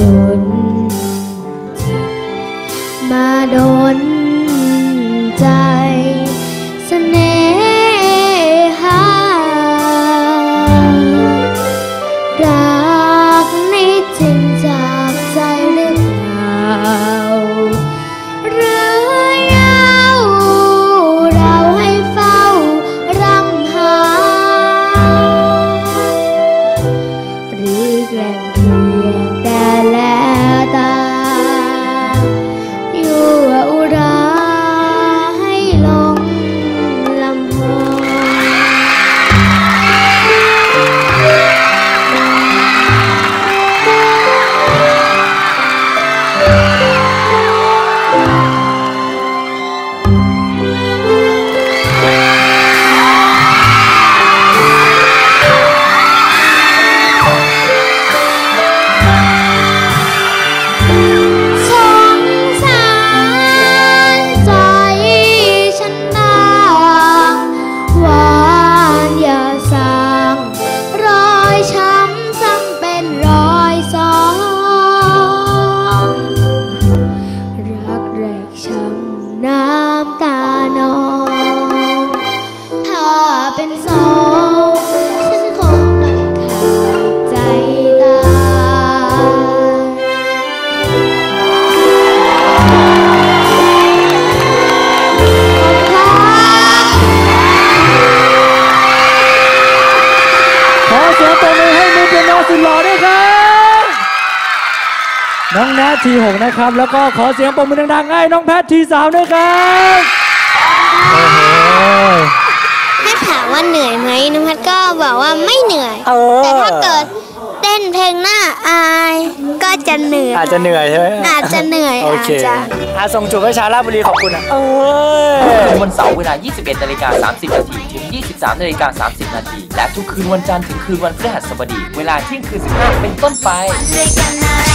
ดน มาดนใจ องแนททีหกนะครับ แล้วก็ขอเสียงปรบมือดังๆให้น้องแพททีสามด้วยครับโอ้โหถ้าถามว่าเหนื่อยไหมน้องพัดก็บอกว่าไม่เหนื่อย เออ แต่ถ้าเกิดเต้นเพลงหน้าอาย ก็จะเหนื่อย อาจจะเหนื่อยใช่ไหมอาจจะเหนื่อยโออาจเคจะ อาส่งจูบให้ชาวราชบุรีขอบคุณอะเออทุกวันเสาร์เวลา 21นาฬิกา30 นาที ถึง 23นาฬิกา30 นาที และทุกคืนวันจันทร์ถึงคืนวันพฤหัสบดี เวลาเที่ยงคืน15เป็นต้นไป ด้วยกันนะ